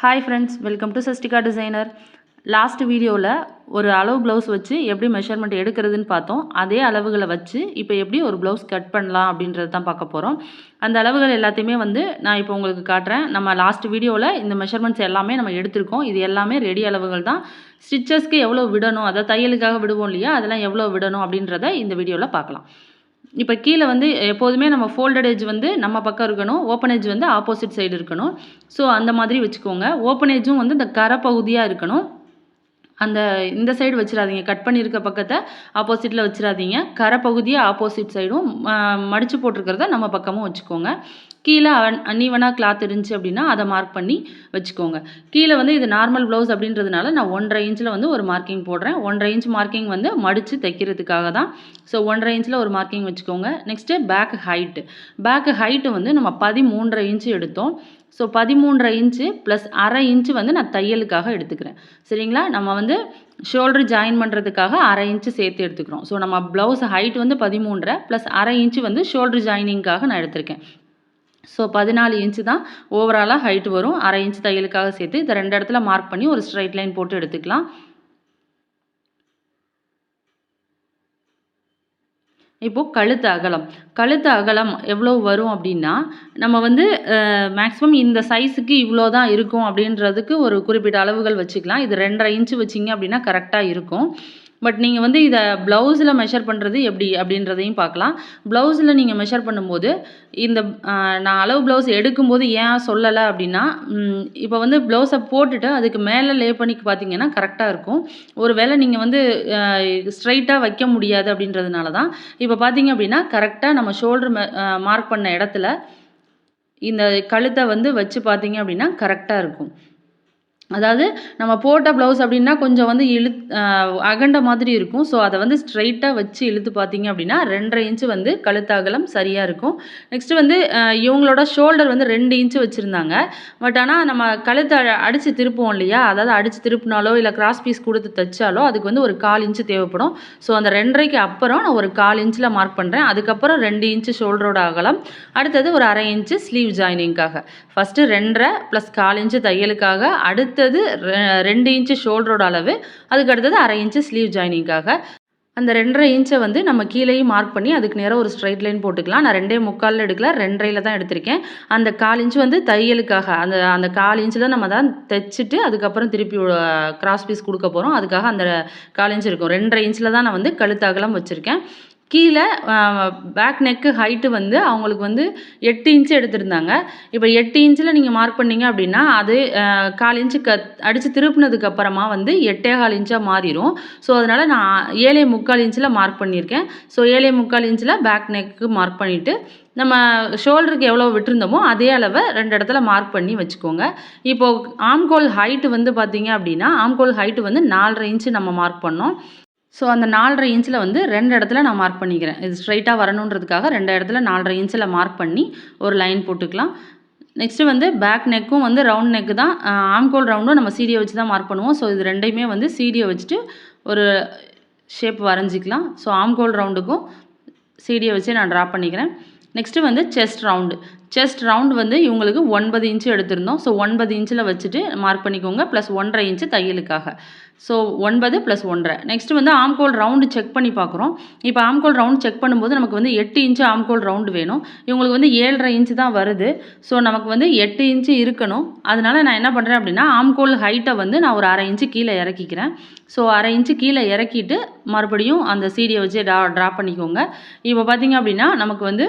Hi friends welcome to Sastika designer last வீடியோவில் ஒரு அளவு ப்ளவுஸ் வச்சு எப்படி மெஷர்மெண்ட் எடுக்கிறதுன்னு பார்த்தோம். அதே அளவுகளை வச்சு இப்போ எப்படி ஒரு ப்ளவுஸ் கட் பண்ணலாம் அப்படின்றது தான் பார்க்க போகிறோம் அந்த அளவுகள் எல்லாத்தையுமே வந்து நான் இப்போ உங்களுக்கு காட்டுறேன். நம்ம லாஸ்ட் வீடியோவில் இந்த மெஷர்மெண்ட்ஸ் எல்லாமே நம்ம எடுத்திருக்கோம். இது எல்லாமே ரெடி அளவுகள் தான். ஸ்டிச்சஸ்க்கு எவ்வளோ விடணும் அதாவது தையலுக்காக விடுவோம் இல்லையா? அதெல்லாம் எவ்வளோ விடணும் அப்படின்றத இந்த வீடியோவில் பார்க்கலாம். இப்போ கீழே வந்து எப்போதுமே நம்ம ஃபோல்டட் எட்ஜ் வந்து நம்ம பக்கம் இருக்கணும் ஓப்பன் ஏஜ் வந்து ஆப்போசிட் சைடு இருக்கணும். ஸோ அந்த மாதிரி வச்சுக்கோங்க. ஓப்பன் எட்ஜும் வந்து இந்த கரை பகுதியாக இருக்கணும். அந்த இந்த சைடு வச்சிடாதீங்க கட் பண்ணியிருக்க பக்கத்தை ஆப்போசிட்டில் வச்சிடாதீங்க கரை பகுதியை ஆப்போசிட் சைடும் மடித்து போட்டிருக்கிறத நம்ம பக்கமும் வச்சுக்கோங்க. கீழே அன் அன்ஈவனாக கிளாத் இருந்துச்சு அப்படின்னா அதை மார்க் பண்ணி வச்சுக்கோங்க. கீழே வந்து இது நார்மல் ப்ளவுஸ் அப்படின்றதுனால நான் ஒன்றரை இன்ச்சில் வந்து ஒரு மார்க்கிங் போடுறேன். ஒன்றரை இன்ச் மார்க்கிங் வந்து மடித்து தைக்கிறதுக்காக தான். ஸோ ஒன்றரை இன்ச்சில் ஒரு மார்க்கிங் வச்சுக்கோங்க. Next back height back height வந்து நம்ம பதிமூன்றரை இன்ச்சு எடுத்தோம். ஸோ பதிமூன்றரை இன்ச்சு ப்ளஸ் அரை இன்ச்சு வந்து நான் தையலுக்காக எடுத்துக்கிறேன். சரிங்களா? நம்ம வந்து ஷோல்டர் ஜாயின் பண்ணுறதுக்காக அரை இன்ச்சு சேர்த்து எடுத்துக்கிறோம். ஸோ நம்ம ப்ளவுஸ் ஹைட் வந்து பதிமூன்றரை ப்ளஸ் அரை இன்ச்சு வந்து ஷோல்டர் ஜாயினிங்காக நான் எடுத்திருக்கேன். ஸோ பதினாலு இன்ச்சு தான் ஓவராலாக ஹைட் வரும். அரை இன்ச் தையலுக்காக சேர்த்து இதை ரெண்டு இடத்துல மார்க் பண்ணி ஒரு ஸ்ட்ரைட் லைன் போட்டு எடுத்துக்கலாம். இப்போது கழுத்து அகலம். கழுத்து அகலம் எவ்வளோ வரும் அப்படின்னா நம்ம வந்து மேக்ஸிமம் இந்த சைஸுக்கு இவ்வளோ தான் இருக்கும் அப்படின்றதுக்கு ஒரு குறிப்பிட்ட அளவுகள் வச்சுக்கலாம். இது ரெண்டரை இன்ச்சு வச்சிங்க அப்படின்னா கரெக்டாக இருக்கும். பட் நீங்கள் வந்து இதை ப்ளவுஸில் மெஷர் பண்ணுறது எப்படி அப்படின்றதையும் பார்க்கலாம். ப்ளவுஸில் நீங்கள் மெஷர் பண்ணும்போது இந்த நான் அளவு ப்ளவுஸ் எடுக்கும்போது ஏன் சொல்லலை அப்படின்னா இப்போ வந்து ப்ளவுஸை போட்டுட்டு அதுக்கு மேலே லே பண்ணி பார்த்தீங்கன்னா கரெக்டாக இருக்கும். ஒரு வேளை நீங்கள் வந்து ஸ்ட்ரைட்டாக வைக்க முடியாது அப்படின்றதுனால தான். இப்போ பார்த்தீங்க அப்படின்னா கரெக்டாக நம்ம ஷோல்டர் மார்க் பண்ண இடத்துல இந்த கழுத்தை வந்து வச்சு பார்த்தீங்க அப்படின்னா கரெக்டாக இருக்கும். அதாவது நம்ம போட்ட ப்ளவுஸ் அப்படின்னா கொஞ்சம் வந்து இழு அகண்ட மாதிரி இருக்கும். ஸோ அதை வந்து ஸ்ட்ரைட்டாக வச்சு இழுத்து பார்த்தீங்க அப்படின்னா ரெண்டரை இன்ச்சு வந்து கழுத்தகலம் சரியாக இருக்கும். நெக்ஸ்ட்டு வந்து இவங்களோட ஷோல்டர் வந்து ரெண்டு இன்ச்சு வச்சுருந்தாங்க. பட் ஆனால் நம்ம கழுத்தை அடித்து திருப்புவோம் இல்லையா? அதாவது அடித்து திருப்பினாலோ இல்லை கிராஸ் பீஸ் கொடுத்து தைச்சாலோ அதுக்கு வந்து ஒரு கால் இன்ச்சு தேவைப்படும். ஸோ அந்த ரெண்டரைக்கு அப்புறம் நான் ஒரு கால் இன்ச்சில் மார்க் பண்ணுறேன் அதுக்கப்புறம் ரெண்டு இன்ச்சு ஷோல்டரோட அகலம். அடுத்தது ஒரு அரை இன்ச்சு ஸ்லீவ் ஜாயினிங்காக ஃபஸ்ட்டு ரெண்டரை ப்ளஸ் கால் இன்ச்சு தையலுக்காக. அடுத்து அடுத்தது ரெண்டு இன்ச்சு ஷோல்டரோட அளவு அதுக்கு அடுத்தது அரை இன்ச்சு ஸ்லீவ் ஜாயினிங்காக. அந்த ரெண்டரை இன்ச்சை வந்து நம்ம கீழேயும் மார்க் பண்ணி அதுக்கு நேராக ஒரு ஸ்ட்ரைட் லைன் போட்டுக்கலாம். நான் ரெண்டே முக்காலில் எடுக்கல ரெண்டரையில் தான் எடுத்திருக்கேன். அந்த கால் இன்ச்சு வந்து தையலுக்காக அந்த அந்த கால் இன்ச்சில் நம்ம தான் தைச்சிட்டு அதுக்கப்புறம் திருப்பி கிராஸ் பீஸ் கொடுக்க போகிறோம் அதுக்காக அந்த கால் இன்ச்சு இருக்கும். ரெண்டரை இன்ச்சில் தான் நான் வந்து கழுத்தாகலாம் வச்சுருக்கேன். கீழே பேக் நெக்கு ஹைட்டு வந்து அவங்களுக்கு வந்து எட்டு இன்ச்சு எடுத்திருந்தாங்க. இப்போ எட்டு இன்ச்சில் நீங்கள் மார்க் பண்ணீங்க அப்படின்னா அது கால் இன்ச்சு க அடித்து திருப்பினதுக்கு அப்புறமா வந்து எட்டே கால் இன்ச்சாக மாறிடும் ஸோ அதனால் நான் ஏழே முக்கால் இன்ச்சில் மார்க் பண்ணியிருக்கேன். ஸோ ஏழே முக்கால் இன்ச்சில் பேக் நெக்கு மார்க் பண்ணிவிட்டு நம்ம ஷோல்டருக்கு எவ்வளோ விட்டுருந்தோமோ அதே அளவை ரெண்டு இடத்துல மார்க் பண்ணி வச்சுக்கோங்க. இப்போது ஆம்கோல் ஹைட்டு வந்து பார்த்தீங்க அப்படின்னா ஆம்கோல் ஹைட்டு வந்து நாலரை இன்ச்சு நம்ம மார்க் பண்ணோம். ஸோ அந்த நாலரை இன்ச்சில் வந்து ரெண்டு இடத்துல நான் மார்க் பண்ணிக்கிறேன். இது ஸ்ட்ரைட்டாக வரணுன்றதுக்காக ரெண்டு இடத்துல நாலரை இன்ச்சில் மார்க் பண்ணி ஒரு லைன் போட்டுக்கலாம். நெக்ஸ்ட்டு வந்து பேக் நெக்கும் வந்து ரவுண்ட் நெக்கு தான். ஆம்கோல் ரவுண்டும் நம்ம சீடியை வச்சு தான் மார்க் பண்ணுவோம். ஸோ இது ரெண்டையுமே வந்து சீடியை வச்சுட்டு ஒரு ஷேப் வரைஞ்சிக்கலாம். ஸோ ஆம்கோல் ரவுண்டுக்கும் சீடியை வச்சு நான் ட்ரா பண்ணிக்கிறேன். நெக்ஸ்ட்டு வந்து செஸ்ட் ரவுண்டு செஸ்ட் ரவுண்ட் வந்து இவங்களுக்கு ஒன்பது இன்ச்சு எடுத்திருந்தோம். ஸோ ஒன்பது இன்ச்சில் வச்சுட்டு மார்க் பண்ணிக்கோங்க. ப்ளஸ் ஒன்றரை இன்ச்சு தையலுக்காக. ஸோ ஒன்பது ப்ளஸ் ஒன்றரை. நெக்ஸ்ட்டு வந்து ஆம்கோல் ரவுண்டு செக் பண்ணி பார்க்குறோம். இப்போ ஆம்கோல் ரவுண்ட் செக் பண்ணும்போது நமக்கு வந்து எட்டு இன்ச்சு ஆம்கோல் ரவுண்டு வேணும். இவங்களுக்கு வந்து ஏழரை இன்ச்சு தான் வருது. ஸோ நமக்கு வந்து எட்டு இன்ச்சு இருக்கணும். அதனால் நான் என்ன பண்ணுறேன் அப்படின்னா ஆம்கோல் ஹைட்டை வந்து நான் ஒரு அரை இன்ச்சு கீழே இறக்கிக்கிறேன். ஸோ அரை இன்ச்சு கீழே இறக்கிட்டு மறுபடியும் அந்த சீடியை வச்சு ட்ரா ட்ரா பண்ணிக்கோங்க. இப்போ பார்த்திங்க அப்படின்னா நமக்கு வந்து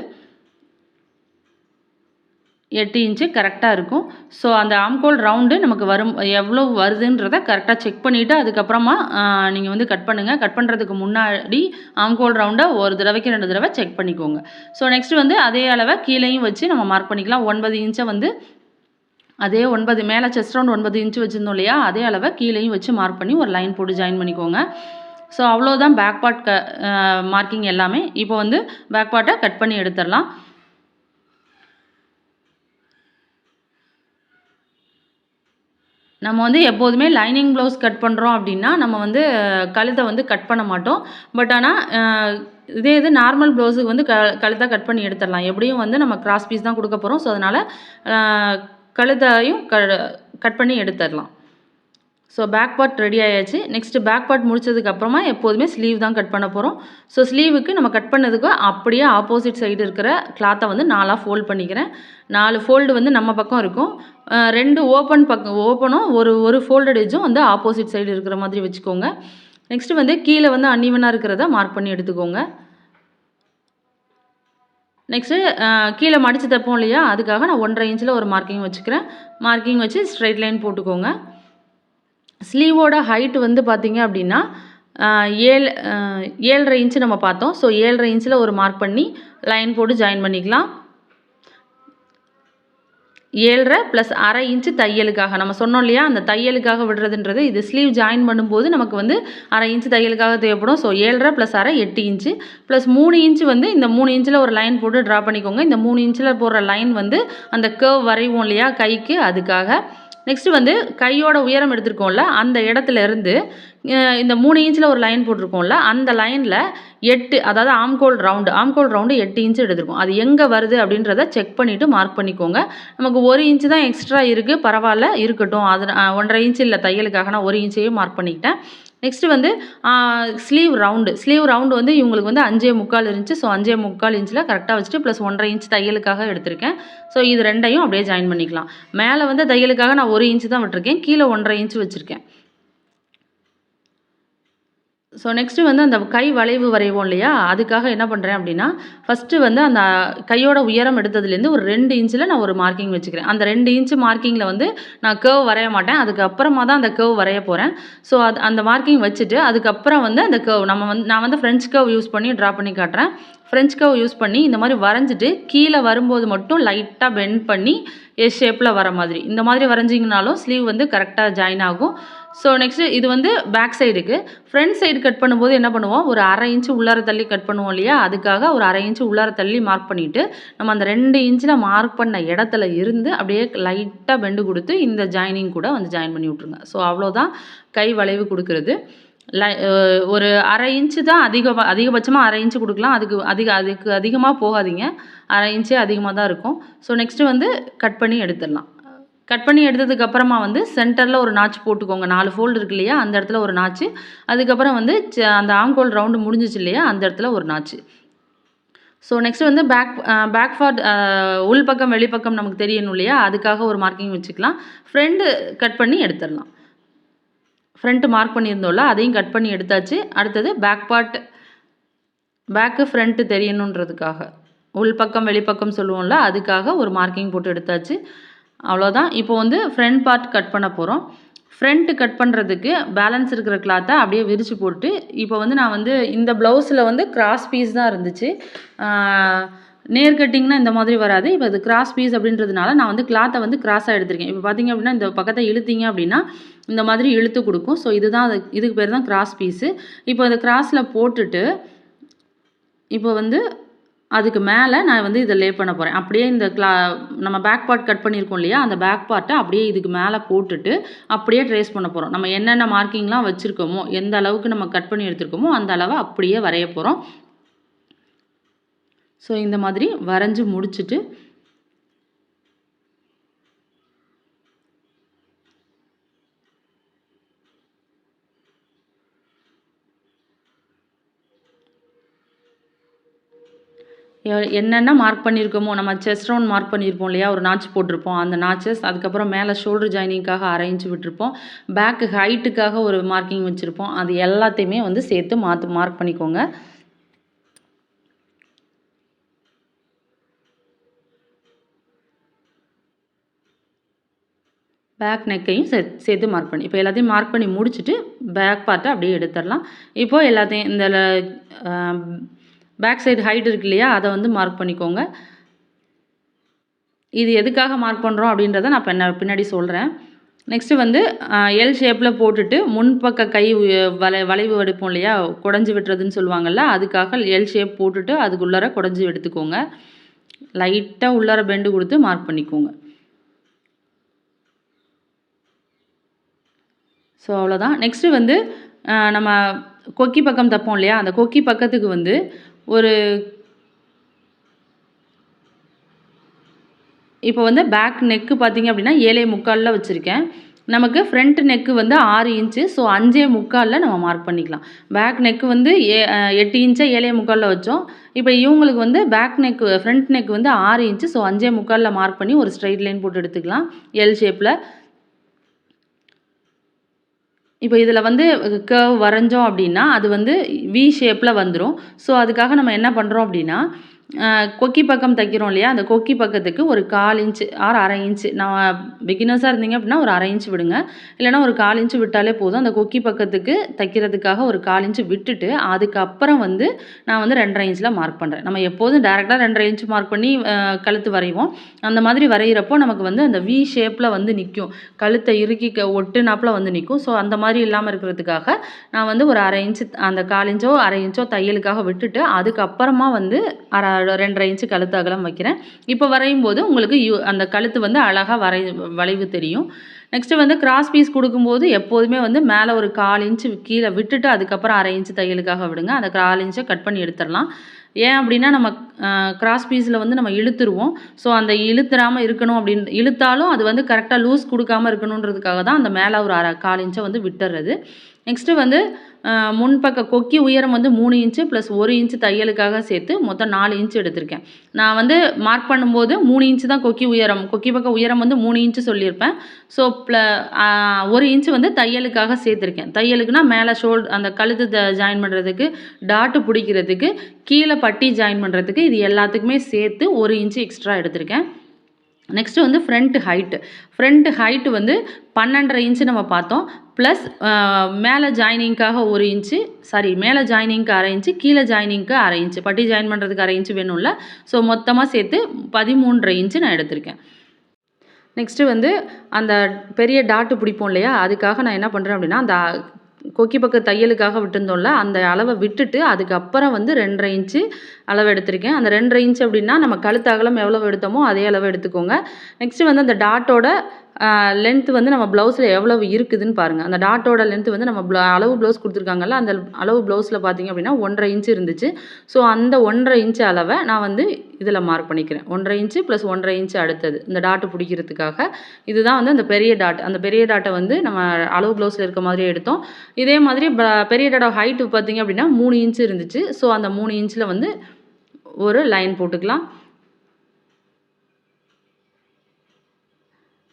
எட்டு இன்ச்சு கரெக்டாக இருக்கும். ஸோ அந்த ஆம்கோல் ரவுண்டு நமக்கு வரும் எவ்வளோ வருதுன்றதை கரெக்டாக செக் பண்ணிவிட்டு அதுக்கப்புறமா நீங்கள் வந்து கட் பண்ணுங்கள் கட் பண்ணுறதுக்கு முன்னாடி ஆம்கோல் ரவுண்டை ஒரு தடவைக்கு ரெண்டு தடவை செக் பண்ணிக்கோங்க. ஸோ நெக்ஸ்ட்டு வந்து அதே அளவை கீழேயும் வச்சு நம்ம மார்க் பண்ணிக்கலாம். ஒன்பது இன்ச்சை வந்து அதே ஒன்பது மேலே செஸ்ட் ரவுண்ட் ஒன்பது இன்ச்சு வச்சுருந்தோம் இல்லையா? அதே அளவை கீழேயும் வச்சு மார்க் பண்ணி ஒரு லைன் போட்டு ஜாயின் பண்ணிக்கோங்க. ஸோ அவ்வளோதான் பேக் பார்ட் க மார்க்கிங் எல்லாமே. இப்போ வந்து பேக் பார்ட்டை கட் பண்ணி எடுத்துடலாம். நம்ம வந்து எப்போதுமே லைனிங் ப்ளவுஸ் கட் பண்ணுறோம் அப்படின்னா நம்ம வந்து கழுத்தை வந்து கட் பண்ண மாட்டோம். பட் ஆனால் இதே இது நார்மல் ப்ளவுஸுக்கு வந்து க கழுத்தை கட் பண்ணி எடுத்துடலாம். எப்படியும் வந்து நம்ம கிராஸ் பீஸ் தான் கொடுக்க போகிறோம் ஸோ அதனால் கழுத்தையும் க கட் பண்ணி எடுத்துடலாம். ஸோ பேக் பார்ட் ரெடி ஆயாச்சு. நெக்ஸ்ட்டு பேக் பார்ட் முடிச்சதுக்கப்புறமா எப்போதுமே ஸ்லீவ் தான் கட் பண்ண போகிறோம் ஸோ ஸ்லீவுக்கு நம்ம கட் பண்ணதுக்கு அப்படியே ஆப்போசிட் சைடு இருக்கிற கிளாத்தை வந்து நாலாக ஃபோல்ட் பண்ணிக்கிறேன். நாலு ஃபோல்டு வந்து நம்ம பக்கம் இருக்கும். ரெண்டு ஓப்பன் பக்கம் ஓப்பனும் ஒரு ஒரு ஃபோல்டட் வந்து ஆப்போசிட் சைடு இருக்கிற மாதிரி வச்சுக்கோங்க. நெக்ஸ்ட்டு வந்து கீழே வந்து அன்இவனாக இருக்கிறத மார்க் பண்ணி எடுத்துக்கோங்க. நெக்ஸ்ட்டு கீழே மடித்து தைப்போம் இல்லையா? அதுக்காக நான் ஒன்றரை இன்ச்சில் ஒரு மார்க்கிங் வச்சுக்கிறேன். மார்க்கிங் வச்சு ஸ்ட்ரைட் லைன் போட்டுக்கோங்க. ஸ்லீவோட ஹைட் வந்து பார்த்திங்க அப்படின்னா ஏழு ஏழரை இன்ச்சு நம்ம பார்த்தோம். ஸோ ஏழரை இன்ச்சில் ஒரு மார்க் பண்ணி லைன் போட்டு ஜாயின் பண்ணிக்கலாம். ஏழரை ப்ளஸ் அரை இன்ச்சு தையலுக்காக. நம்ம சொன்னோம் இல்லையா அந்த தையலுக்காக விடுறதுன்றது இது ஸ்லீவ் ஜாயின் பண்ணும்போது நமக்கு வந்து அரை இன்ச்சு தையலுக்காக தேவைப்படும். ஸோ ஏழரை ப்ளஸ் அரை எட்டு இன்ச்சு ப்ளஸ் மூணு இன்ச்சு வந்து இந்த மூணு இன்ச்சில் ஒரு லைன் போட்டு ட்ரா பண்ணிக்கோங்க. இந்த மூணு இன்ச்சில் போடுற லைன் வந்து அந்த கேர்வ் வரைவோம் இல்லையா கைக்கு. அதுக்காக நெக்ஸ்ட்டு வந்து கையோட உயரம் எடுத்திருக்கோம்ல அந்த இடத்துல இருந்து இந்த மூணு இன்ச்சில் ஒரு லைன் போட்டிருக்கோம்ல அந்த லைனில் எட்டு அதாவது ஆம்கோல் ரவுண்டு ஆம்கோல் ரவுண்டு எட்டு இன்ச்சு எடுத்திருக்கோம். அது எங்கே வருது அப்படின்றத செக் பண்ணிவிட்டு மார்க் பண்ணிக்கோங்க. நமக்கு ஒரு இன்ச்சு தான் எக்ஸ்ட்ரா இருக்குது பரவாயில்ல இருக்கட்டும். அது ஒன்றரை இன்ச்சு இல்லை தையலுக்காக நான் ஒரு இன்ச்சையே மார்க் பண்ணிக்கிட்டேன். நெக்ஸ்ட்டு வந்து ஸ்லீவ் ரவுண்டு ஸ்லீவ் ரவுண்டு வந்து இவங்களுக்கு வந்து அஞ்சே முக்கால் இருந்துச்சு ஸோ அஞ்சே முக்கால் இன்ச்சில் கரெக்டாக வச்சுட்டு ப்ளஸ் ஒன்றரை இன்ச் தையலுக்காக எடுத்திருக்கேன். ஸோ இது ரெண்டையும் அப்படியே ஜாயின் பண்ணிக்கலாம். மேலே வந்து தையலுக்காக நான் ஒரு இன்ச்சு தான் விட்டுருக்கேன். கீழே ஒன்றரை இன்ச் வச்சுருக்கேன். ஸோ நெக்ஸ்ட்டு வந்து அந்த கை வளைவு வரைவோம் இல்லையா? அதுக்காக என்ன பண்ணுறேன் அப்படின்னா ஃபஸ்ட்டு வந்து அந்த கையோட உயரம் எடுத்ததுலேருந்து ஒரு ரெண்டு இன்ச்சில் நான் ஒரு மார்க்கிங் வச்சுக்கிறேன். அந்த ரெண்டு இன்ச்சு மார்க்கிங்கில் வந்து நான் கேர்வ் வரைய மாட்டேன். அதுக்கப்புறமா தான் அந்த கேர்வ் வரைய போகிறேன் ஸோ அது அந்த மார்க்கிங் வச்சுட்டு அதுக்கப்புறம் வந்து அந்த கேர்வ் நம்ம வந்து நான் வந்து ஃப்ரெஞ்ச் கேர்வ் யூஸ் பண்ணி ட்ரா பண்ணி காட்டுறேன். ஃப்ரெஞ்ச் கேர்வ் யூஸ் பண்ணி இந்த மாதிரி வரைஞ்சிட்டு கீழே வரும்போது மட்டும் லைட்டாக பெண்ட் பண்ணி எஸ் ஷேப்பில் வர மாதிரி. இந்த மாதிரி வரைஞ்சிங்கனாலும் ஸ்லீவ் வந்து கரெக்டாக ஜாயின் ஆகும். ஸோ நெக்ஸ்ட்டு இது வந்து பேக் சைடுக்கு ஃப்ரண்ட் சைடு கட் பண்ணும்போது என்ன பண்ணுவோம்? ஒரு அரை இன்ச்சு உள்ளார தள்ளி கட் பண்ணுவோம் இல்லையா? அதுக்காக ஒரு அரை இன்ச்சு உள்ளார தள்ளி மார்க் பண்ணிவிட்டு நம்ம அந்த ரெண்டு இன்ச்சில் மார்க் பண்ண இடத்துல இருந்து அப்படியே லைட்டாக பெண்டு கொடுத்து இந்த ஜாயினிங் கூட வந்து ஜாயின் பண்ணி விட்ருங்க ஸோ அவ்வளோதான் கை வளைவு கொடுக்குறது. லை ஒரு அரை இன்ச்சு தான் அதிக அதிகபட்சமாக அரை இன்ச்சு கொடுக்கலாம். அதுக்கு அதிக அதுக்கு அதிகமாக போகாதீங்க. அரை இன்ச்சே அதிகமாக தான் இருக்கும். ஸோ நெக்ஸ்ட்டு வந்து கட் பண்ணி எடுத்துடலாம். கட் பண்ணி எடுத்ததுக்கு அப்புறமா வந்து சென்டரில் ஒரு நாச்சு போட்டுக்கோங்க. நாலு ஃபோல்டு இருக்கு இல்லையா? அந்த இடத்துல ஒரு நாச்சு அதுக்கப்புறம் வந்து ச- அந்த ஆம்கோல் ரவுண்டு முடிஞ்சிச்சு இல்லையா? அந்த இடத்துல ஒரு நாச்சு ஸோ நெக்ஸ்ட் வந்து பேக் பேக் ஃபார்ட் உள் பக்கம் வெளிப்பக்கம் நமக்கு தெரியணும் இல்லையா? அதுக்காக ஒரு மார்க்கிங் வச்சுக்கலாம். ஃப்ரெண்டு கட் பண்ணி எடுத்துடலாம். ஃப்ரண்ட்டு மார்க் பண்ணியிருந்தோம்ல அதையும் கட் பண்ணி எடுத்தாச்சு. அடுத்தது பேக் பார்ட் பேக்கு ஃப்ரண்ட்டு தெரியணுன்றதுக்காக. உள் பக்கம் வெளிப்பக்கம் சொல்லுவோம்ல அதுக்காக ஒரு மார்க்கிங் போட்டு எடுத்தாச்சு. அவ்வளோதான் இப்போ வந்து ஃப்ரண்ட் பார்ட் கட் பண்ண போகிறோம் ஃப்ரண்ட்டு கட் பண்ணுறதுக்கு பேலன்ஸ் இருக்கிற கிளாத்தை அப்படியே விரித்து போட்டு இப்போ வந்து நான் வந்து இந்த ப்ளவுஸில் வந்து கிராஸ் பீஸ் தான் இருந்துச்சு. நேர் கட்டிங்னா இந்த மாதிரி வராது. இப்போ அது கிராஸ் பீஸ் அப்படின்றதுனால நான் வந்து கிளாத்தை வந்து கிராஸாக எடுத்திருக்கேன். இப்போ பார்த்திங்க அப்படின்னா இந்த பக்கத்தை இழுத்திங்க அப்படின்னா இந்த மாதிரி இழுத்து கொடுக்கும். ஸோ இதுதான் அது இதுக்கு பேர் தான் கிராஸ் பீஸு இப்போ இந்த கிராஸில் போட்டுட்டு இப்போ வந்து அதுக்கு மேலே நான் வந்து இதை லே பண்ண போகிறேன் அப்படியே இந்த கிளா நம்ம பேக் பார்ட் கட் பண்ணியிருக்கோம் இல்லையா? அந்த பேக் பார்ட்டை அப்படியே இதுக்கு மேலே போட்டுட்டு அப்படியே ட்ரேஸ் பண்ண போகிறோம் நம்ம என்னென்ன மார்க்கிங்லாம் வச்சுருக்கோமோ எந்த அளவுக்கு நம்ம கட் பண்ணி எடுத்திருக்கோமோ அந்த அளவை அப்படியே வரைய போகிறோம் ஸோ இந்த மாதிரி வரைஞ்சி முடிச்சுட்டு என்னென்ன மார்க் பண்ணியிருக்கோமோ நம்ம செஸ்ட் ரவுண்ட் மார்க் பண்ணியிருப்போம் இல்லையா? ஒரு நாச் போட்டிருப்போம். அந்த நாச்சஸ் அதுக்கப்புறம் மேலே ஷோல்டர் ஜாயினிங்காக அரைஞ்சு விட்டுருப்போம். பேக்கு ஹைட்டுக்காக ஒரு மார்க்கிங் வச்சுருப்போம். அது எல்லாத்தையுமே வந்து சேர்த்து மாற்று மார்க் பண்ணிக்கோங்க. பேக் நெக்கையும் சே சேர்த்து மார்க் பண்ணி இப்போ எல்லாத்தையும் மார்க் பண்ணி முடிச்சுட்டு பேக் பார்ட்டை அப்படியே எடுத்துடலாம். இப்போது எல்லாத்தையும் இந்த பேக் சைடு ஹைட் இருக்கு இல்லையா அதை வந்து மார்க் பண்ணிக்கோங்க. இது எதுக்காக மார்க் பண்ணுறோம் அப்படின்றத நான் பின்ன பின்னாடி சொல்கிறேன் நெக்ஸ்ட்டு வந்து எல் ஷேப்பில் போட்டுட்டு முன்பக்க கை வளை வளைவு எடுப்போம் இல்லையா குடஞ்சி விட்டுறதுன்னு சொல்லுவாங்கள்ல அதுக்காக எல் ஷேப் போட்டுட்டு அதுக்குள்ளார குடஞ்சி எடுத்துக்கோங்க. லைட்டாக உள்ளார பெண்டு கொடுத்து மார்க் பண்ணிக்கோங்க. ஸோ அவ்வளோதான் நெக்ஸ்ட்டு வந்து நம்ம கொக்கி பக்கம் தப்போம் இல்லையா அந்த கொக்கி பக்கத்துக்கு வந்து ஒரு இப்போ வந்து பேக் நெக்கு பார்த்தீங்க அப்படின்னா ஏழே முக்காலில் வச்சுருக்கேன். நமக்கு ஃப்ரண்ட் நெக்கு வந்து ஆறு இன்ச்சு ஸோ அஞ்சே முக்காலில் நம்ம மார்க் பண்ணிக்கலாம். பேக் நெக்கு வந்து ஏ எட்டு இன்ச்சாக ஏழே முக்காலில் வச்சோம். இப்போ இவங்களுக்கு வந்து பேக் நெக்கு ஃப்ரண்ட் நெக் வந்து ஆறு இன்ச்சு ஸோ அஞ்சே முக்காலில் மார்க் பண்ணி ஒரு ஸ்ட்ரைட் லைன் போட்டு எடுத்துக்கலாம். எல் ஷேப்பில் இப்போ இதில் வந்து கர்வ் வரைஞ்சோம் அப்படின்னா அது வந்து வி ஷேப்பில் வந்துடும் ஸோ அதுக்காக நம்ம என்ன பண்ணுறோம் அப்படின்னா கொக்கி பக்கம் தைக்கிறோம் இல்லையா? அந்த கொக்கி பக்கத்துக்கு ஒரு கால் இன்ச்சு ஆர் அரை இன்ச்சு. நான் பிகினர்ஸாக இருந்தீங்க அப்படின்னா ஒரு அரை இன்ச்சு விடுங்க. இல்லைன்னா ஒரு கால் இன்ச்சு விட்டாலே போதும். அந்த கொக்கி பக்கத்துக்கு தைக்கிறதுக்காக ஒரு கால் இன்ச்சு விட்டுட்டு அதுக்கப்புறம் வந்து நான் வந்து ரெண்டரை இன்ச்சில் மார்க் பண்ணுறேன் நம்ம எப்போதும் டேரெக்டாக ரெண்டரை இன்ச்சு மார்க் பண்ணி கழுத்து வரைவோம். அந்த மாதிரி வரைகிறப்போ நமக்கு வந்து அந்த வி ஷேப்பில் வந்து நிற்கும் கழுத்தை இறுக்கி ஒட்டுனாப்பில் வந்து நிற்கும் ஸோ அந்த மாதிரி இல்லாமல் இருக்கிறதுக்காக நான் வந்து ஒரு அரை இன்ச்சு அந்த கால் இன்ச்சோ அரை இன்ச்சோ தையலுக்காக விட்டுட்டு அதுக்கப்புறமா வந்து அரை ரெண்டரை இன்ச்சு கழுத்து அகலம் வைக்கிறேன். இப்போ வரையும் போது உங்களுக்கு யூ அந்த கழுத்து வந்து அழகாக வரை வளைவு தெரியும். நெக்ஸ்ட்டு வந்து கிராஸ் பீஸ் கொடுக்கும்போது எப்போதுமே வந்து மேலே ஒரு கால் இன்ச்சு கீழே விட்டுட்டு அதுக்கப்புறம் அரை இன்ச்சு தையலுக்காக விடுங்க. அந்த கால் இன்ச்சை கட் பண்ணி எடுத்துடலாம். ஏன் அப்படின்னா நம்ம கிராஸ் பீஸில் வந்து நம்ம இழுத்துருவோம். ஸோ அந்த இழுத்துறாமல் இருக்கணும் அப்படின்னு இழுத்தாலும் அது வந்து கரெக்டாக லூஸ் கொடுக்காம இருக்கணுன்றதுக்காக தான் அந்த மேலே ஒரு அரை கால் இன்ச்சை வந்து விட்டுறது. நெக்ஸ்ட்டு வந்து முன்பக்க கொக்கி உயரம் வந்து மூணு இன்ச்சு ப்ளஸ் ஒரு இன்ச்சு தையலுக்காக சேர்த்து மொத்தம் நாலு இன்ச்சு எடுத்திருக்கேன். நான் வந்து மார்க் பண்ணும்போது மூணு இன்ச்சு தான் கொக்கி உயரம் கொக்கி பக்க உயரம் வந்து மூணு இன்ச்சு சொல்லியிருப்பேன். ஸோ ப்ள ஒரு இன்ச்சு வந்து தையலுக்காக சேர்த்துருக்கேன். தையலுக்குனா மேலே ஷோல் அந்த கழுத்து ஜாயின் பண்ணுறதுக்கு டாட்டு பிடிக்கிறதுக்கு கீழே பட்டி ஜாயின் பண்ணுறதுக்கு இது எல்லாத்துக்குமே சேர்த்து ஒரு இன்ச்சு எக்ஸ்ட்ரா எடுத்திருக்கேன். நெக்ஸ்ட்டு வந்து ஃப்ரண்ட் ஹைட்டு ஃப்ரண்ட் ஹைட்டு வந்து பன்னெண்டரை இன்ச்சு நம்ம பார்த்தோம். ப்ளஸ் மேலே ஜாயினிங்க்காக ஒரு இன்ச்சு சாரி மேலே ஜாயினிங்க்கு அரை இன்ச்சு கீழே ஜாயினிங்க்கு அரை இன்ச்சு பட்டி ஜாயின் பண்ணுறதுக்கு அரை இன்ச்சு வேணும்ல? ஸோ மொத்தமாக சேர்த்து பதிமூன்றரை இன்ச்சு நான் எடுத்திருக்கேன். நெக்ஸ்ட்டு வந்து அந்த பெரிய டாட்டு பிடிப்போம் இல்லையா? அதுக்காக நான் என்ன பண்ணுறேன் அப்படின்னா அந்த கொக்கி பக்க தையலுக்காக விட்டுருந்தோம்ல அந்த அளவை விட்டுட்டு அதுக்கப்புறம் வந்து ரெண்டரை இன்ச்சு அளவு எடுத்திருக்கேன். அந்த ரெண்டரை இன்ச்சு அப்படின்னா நம்ம கழுத்து அகலம் எவ்வளோ எடுத்தோமோ அதே அளவு எடுத்துக்கோங்க. நெக்ஸ்ட்டு வந்து அந்த டாட்டோட லென்த்து வந்து நம்ம ப்ளவுஸில் எவ்வளவு இருக்குதுன்னு பாருங்கள் அந்த டாட்டோட லென்த்து வந்து நம்ம ப்ள அளவு ப்ளவுஸ் கொடுத்துருக்காங்கல்ல அந்த அளவு ப்ளவுஸில் பார்த்தீங்க அப்படின்னா ஒன்றரை இன்ச்சு இருந்துச்சு. ஸோ அந்த ஒன்றரை இன்ச்சு அளவை நான் வந்து இதில் மார்க் பண்ணிக்கிறேன். ஒன்றரை இன்ச்சு ப்ளஸ் ஒன்றரை இன்ச்சு அடுத்தது. இந்த டாட்டு பிடிக்கிறதுக்காக இதுதான் வந்து அந்த பெரிய டாட் அந்த பெரிய டாட்டை வந்து நம்ம அளவு ப்ளவுஸில் இருக்க மாதிரி எடுத்தோம். இதே மாதிரி ப- பெரிய டாட்டோட ஹைட்டு பார்த்தீங்க அப்படின்னா மூணு இன்ச்சு இருந்துச்சு. ஸோ அந்த மூணு இன்ச்சில் வந்து ஒரு லைன் போட்டுக்கலாம்.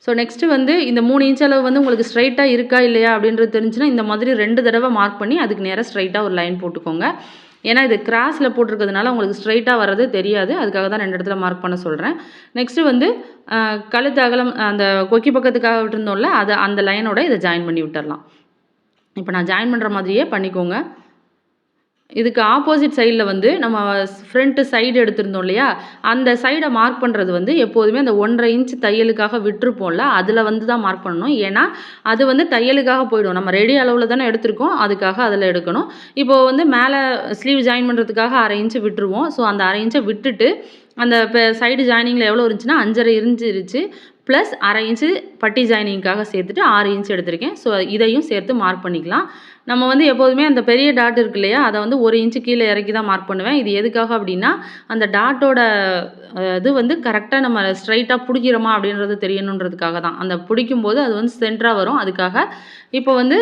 ஸோ நெக்ஸ்ட்டு வந்து இந்த மூணு இன்ச் அளவு வந்து உங்களுக்கு ஸ்ட்ரைட்டாக இருக்கா இல்லையா அப்படின்றது தெரிஞ்சுன்னா இந்த மாதிரி ரெண்டு தடவை மார்க் பண்ணி அதுக்கு நேராக ஸ்ட்ரைட்டாக ஒரு லைன் போட்டுக்கோங்க. ஏன்னா இது கிராஸில் போட்டிருக்கிறதுனால உங்களுக்கு ஸ்ட்ரைட்டாக வர்றது தெரியாது. அதுக்காக தான் ரெண்டு இடத்துல மார்க் பண்ண சொல்கிறேன் நெக்ஸ்ட்டு வந்து கழுத்து அகலம் அந்த கொக்கி பக்கத்துக்காக விட்டுருந்தோம்ல அதை அந்த லைனோட இதை ஜாயின் பண்ணி விட்டுடலாம் இப்போ நான் ஜாயின் பண்ணுற மாதிரியே பண்ணிக்கோங்க. இதுக்கு ஆப்போசிட் சைடில் வந்து நம்ம ஃப்ரண்ட்டு சைடு எடுத்திருந்தோம் இல்லையா? அந்த சைடை மார்க் பண்ணுறது வந்து எப்போதுமே அந்த ஒன்றரை இன்ச் தையலுக்காக விட்டுருப்போம்ல அதில் வந்து தான் மார்க் பண்ணணும். ஏன்னா அது வந்து தையலுக்காக போயிடும். நம்ம ரெடி அளவில் தானே எடுத்திருக்கோம். அதுக்காக அதில் எடுக்கணும். இப்போது வந்து மேலே ஸ்லீவ் ஜாயின் பண்ணுறதுக்காக அரை இன்ச்சு விட்டுருவோம். ஸோ அந்த அரை இன்ச்சை விட்டுட்டு அந்த இப்போ சைடு ஜாயினிங்கில் எவ்வளோ இருந்துச்சுன்னா அஞ்சரை இருந்துருச்சு. ப்ளஸ் அரை இன்ச்சு பட்டி ஜாயினிங்காக சேர்த்துட்டு ஆறு இன்ச் எடுத்திருக்கேன். ஸோ இதையும் சேர்த்து மார்க் பண்ணிக்கலாம். நம்ம வந்து எப்போதுமே அந்த பெரிய டாட் இருக்கு இல்லையா அதை வந்து ஒரு இன்ச்சு கீழே இறக்கி தான் மார்க் பண்ணுவேன். இது எதுக்காக அப்படின்னா அந்த டாட்டோட இது வந்து கரெக்டாக நம்ம ஸ்ட்ரைட்டாக பிடிக்கிறோமா அப்படின்றது தெரியணுன்றதுக்காக தான். அந்த பிடிக்கும்போது அது வந்து சென்டராக வரும். அதுக்காக இப்போ வந்து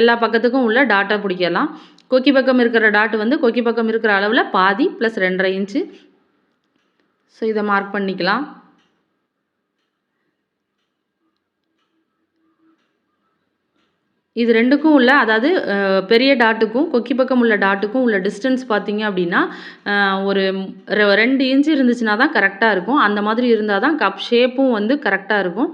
எல்லா பக்கத்துக்கும் உள்ள டாட்டை பிடிக்கலாம். கொக்கி பக்கம் இருக்கிற டாட் வந்து கொக்கி பக்கம் இருக்கிற அளவில் பாதி ப்ளஸ் ரெண்டரை இன்ச்சு ஸோ இதை மார்க் பண்ணிக்கலாம். இது ரெண்டுக்கும் உள்ள அதாவது பெரிய டாட்டுக்கும் கொக்கி பக்கம் உள்ள டாட்டுக்கும் உள்ள டிஸ்டன்ஸ் பார்த்தீங்க அப்படின்னா ஒரு ரெ- ரெண்டு இன்ச்சு இருந்துச்சுன்னா தான் கரெக்டாக இருக்கும். அந்த மாதிரி இருந்தால் தான் கப் ஷேப்பும் வந்து கரெக்டாக இருக்கும்.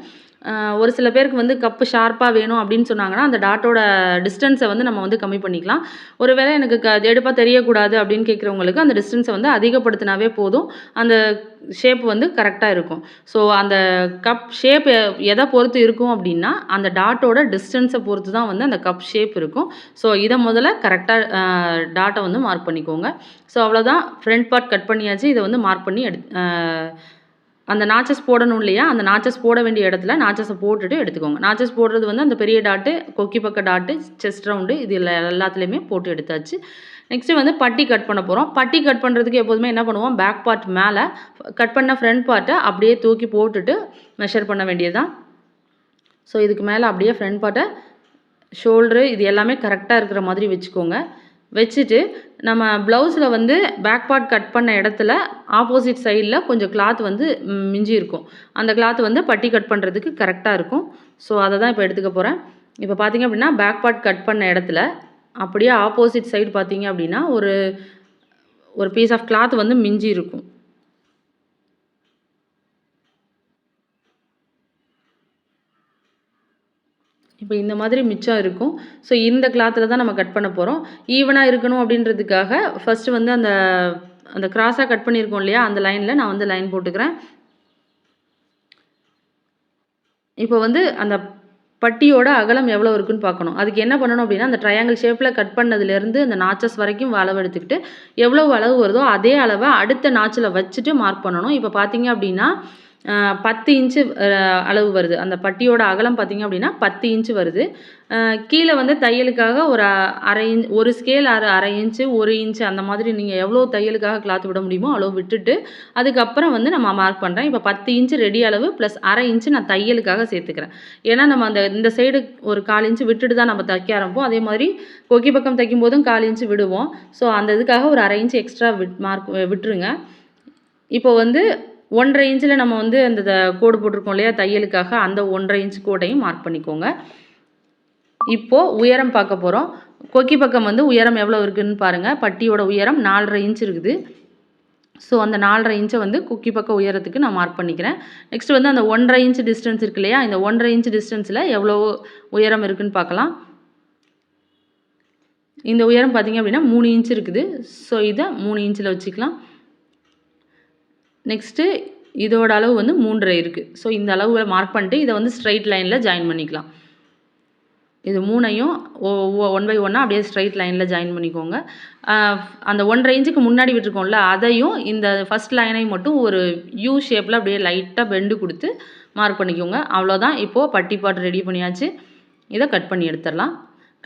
ஒரு சில பேருக்கு வந்து கப்பு ஷார்ப்பாக வேணும் அப்படின்னு சொன்னாங்கன்னா அந்த டாட்டோட டிஸ்டன்ஸை வந்து நம்ம வந்து கம்மி பண்ணிக்கலாம். ஒருவேளை எனக்கு க எடுப்பாக தெரியக்கூடாது அப்படின்னு கேட்குறவங்களுக்கு அந்த டிஸ்டன்ஸை வந்து அதிகப்படுத்தினாவே போதும். அந்த ஷேப் வந்து கரெக்டாக இருக்கும். ஸோ அந்த கப் ஷேப் எதை பொறுத்து இருக்கும் அப்படின்னா அந்த டாட்டோட டிஸ்டன்ஸை பொறுத்து தான் வந்து அந்த கப் ஷேப் இருக்கும். ஸோ இதை முதல்ல கரெக்டாக டாட்டை வந்து மார்க் பண்ணிக்கோங்க. ஸோ அவ்வளோதான் ஃப்ரண்ட் பார்ட் கட் பண்ணியாச்சு. இதை வந்து மார்க் பண்ணி எடு அந்த நாச்சஸ் போடணும் இல்லையா? அந்த நாச்சஸ் போட வேண்டிய இடத்துல நாச்சஸை போட்டுட்டு எடுத்துக்கோங்க. நாச்சஸ் போடுறது வந்து அந்த பெரிய டாட்டு கொக்கி பக்க டாட்டு செஸ்ட் ரவுண்டு இது எல்லாத்துலேயுமே போட்டு எடுத்தாச்சு. நெக்ஸ்ட்டு வந்து பட்டி கட் பண்ண போகிறோம் பட்டி கட் பண்ணுறதுக்கு எப்போதுமே என்ன பண்ணுவோம்? பேக் பார்ட் மேலே கட் பண்ண ஃப்ரண்ட் பார்ட்டை அப்படியே தூக்கி போட்டுட்டு மெஷர் பண்ண வேண்டியதுதான். ஸோ இதுக்கு மேலே அப்படியே ஃப்ரண்ட் பார்ட்டை ஷோல்டரு இது எல்லாமே கரெக்டாக இருக்கிற மாதிரி வச்சுக்கோங்க. வச்சுட்டு நம்ம ப்ளவுஸில் வந்து பேக் பார்ட் கட் பண்ண இடத்துல ஆப்போசிட் சைடில் கொஞ்சம் கிளாத் வந்து மிஞ்சி இருக்கும். அந்த கிளாத் வந்து பட்டி கட் பண்ணுறதுக்கு கரெக்டாக இருக்கும். ஸோ அதை தான் இப்போ எடுத்துக்க போகிறேன் இப்போ பார்த்தீங்க அப்படின்னா பேக் பார்ட் கட் பண்ண இடத்துல அப்படியே ஆப்போசிட் சைடு பார்த்தீங்க அப்படின்னா ஒரு ஒரு பீஸ் ஆஃப் கிளாத் வந்து மிஞ்சி இருக்கும். இப்போ இந்த மாதிரி மிச்சம் இருக்கும். ஸோ இந்த கிளாத்தில் தான் நம்ம கட் பண்ண போகிறோம் ஈவனாக இருக்கணும் அப்படின்றதுக்காக ஃபஸ்ட்டு வந்து அந்த அந்த கிராஸாக கட் பண்ணியிருக்கோம் இல்லையா? அந்த லைனில் நான் வந்து லைன் போட்டுக்கிறேன். இப்போ வந்து அந்த பட்டியோட அகலம் எவ்வளோ இருக்குன்னு பார்க்கணும். அதுக்கு என்ன பண்ணணும் அப்படின்னா அந்த ட்ரையாங்கிள் ஷேப்பில் கட் பண்ணதுலேருந்து அந்த நாச்சஸ் வரைக்கும் அளவு எடுத்துக்கிட்டு எவ்வளோ அளவு வருதோ அதே அளவை அடுத்த நாச்சில் வச்சுட்டு மார்க் பண்ணணும். இப்போ பார்த்தீங்க அப்படின்னா பத்து இன்ச்சு அளவு வருது. அந்த பட்டியோட அகலம் பார்த்தீங்க அப்படின்னா பத்து இன்ச்சு வருது. கீழே வந்து தையலுக்காக ஒரு அரை இன்ச் ஒரு ஸ்கேல் அரை அரை இன்ச்சு ஒரு இன்ச்சு அந்த மாதிரி நீங்கள் எவ்வளோ தையலுக்காக கிளாத் விட முடியுமோ அளவு விட்டுட்டு அதுக்கப்புறம் வந்து நம்ம மார்க் பண்ணுறேன் இப்போ பத்து இன்ச்சு ரெடி அளவு ப்ளஸ் அரை இன்ச்சு நான் தையலுக்காக சேர்த்துக்கிறேன். ஏன்னா நம்ம அந்த இந்த சைடு ஒரு கால் இன்ச்சு விட்டுட்டு தான் நம்ம தைக்க ஆரம்பிப்போம். அதே மாதிரி கொக்கி பக்கம் தைக்கும் போதும் கால் இன்ச்சு விடுவோம். ஸோ அந்த இதுக்காக ஒரு அரை இன்ச்சு எக்ஸ்ட்ரா விட் மார்க் விட்டுருங்க. இப்போ வந்து ஒன்றரை இன்ச்சில் நம்ம வந்து அந்த த- கோடு போட்டிருக்கோம் இல்லையா தையலுக்காக அந்த ஒன்றரை இன்ச் கோடையும் மார்க் பண்ணிக்கோங்க. இப்போது உயரம் பார்க்க போகிறோம் கொக்கி பக்கம் வந்து உயரம் எவ்வளோ இருக்குதுன்னு பாருங்கள் பட்டியோட உயரம் நாலரை இன்ச் இருக்குது. ஸோ அந்த நாலரை இன்ச்சை வந்து குக்கி பக்கம் உயரத்துக்கு நான் மார்க் பண்ணிக்கிறேன். நெக்ஸ்ட் வந்து அந்த ஒன்றரை இன்ச் டிஸ்டன்ஸ் இருக்கு இல்லையா இந்த ஒன்றரை இன்ச் டிஸ்டன்ஸில் எவ்வளோ உயரம் இருக்குதுன்னு பார்க்கலாம். இந்த உயரம் பார்த்தீங்க அப்படின்னா மூணு இன்ச் இருக்குது. ஸோ இதை மூணு இன்ச்சில் வச்சுக்கலாம். நெக்ஸ்ட்டு இதோட அளவு வந்து மூன்றரை இருக்குது ஸோ இந்த அளவுகளை மார்க் பண்ணிட்டு இதை வந்து ஸ்ட்ரைட் லைனில் ஜாயின் பண்ணிக்கலாம். இது மூணையும் ஒன் பை ஒன்னாக அப்படியே ஸ்ட்ரைட் லைனில் ஜாயின் பண்ணிக்கோங்க. அந்த ஒன்றரை இன்ச்சுக்கு முன்னாடி விட்டுருக்கோம்ல அதையும் இந்த ஃபஸ்ட் லைனையும் மட்டும் ஒரு யூ ஷேப்பில் அப்படியே லைட்டாக பெண்டு கொடுத்து மார்க் பண்ணிக்கோங்க. அவ்வளோதான் இப்போது பட்டி பாட்டு ரெடி பண்ணியாச்சு. இதை கட் பண்ணி எடுத்துடலாம்.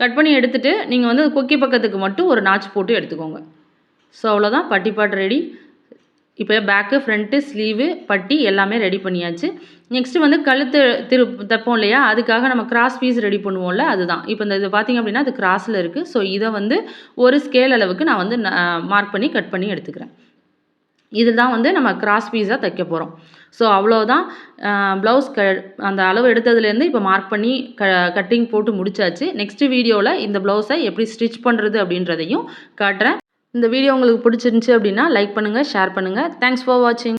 கட் பண்ணி எடுத்துகிட்டு நீங்கள் வந்து கொக்கி பக்கத்துக்கு மட்டும் ஒரு நாச் போட்டு எடுத்துக்கோங்க. ஸோ அவ்வளோதான் பட்டி பாட்டு ரெடி இப்போ பேக்கு ஃப்ரண்ட்டு ஸ்லீவு பட்டி எல்லாமே ரெடி பண்ணியாச்சு. நெக்ஸ்ட்டு வந்து கழுத்து திரு தைப்போம் இல்லையா? அதுக்காக நம்ம கிராஸ் பீஸ் ரெடி பண்ணுவோம்ல அதுதான். இப்போ இந்த இது பார்த்திங்க அப்படின்னா அது கிராஸில் இருக்குது ஸோ இதை வந்து ஒரு ஸ்கேல் அளவுக்கு நான் வந்து மார்க் பண்ணி கட் பண்ணி எடுத்துக்கிறேன். இதுதான் வந்து நம்ம கிராஸ் பீஸாக தைக்க போகிறோம் ஸோ அவ்வளோதான் ப்ளவுஸ் க அந்த அளவு எடுத்ததுலேருந்து இப்போ மார்க் பண்ணி க கட்டிங் போட்டு முடிச்சாச்சு. நெக்ஸ்ட் வீடியோவில் இந்த ப்ளவுஸை எப்படி ஸ்டிச் பண்ணுறது அப்படின்றதையும் காட்டுறேன். இந்த வீடியோ உங்களுக்கு பிடிச்சிருந்துச்சி அப்படின்னா லைக் பண்ணுங்கள் ஷேர் பண்ணுங்கள் தேங்க்ஸ் ஃபார் வாட்சிங்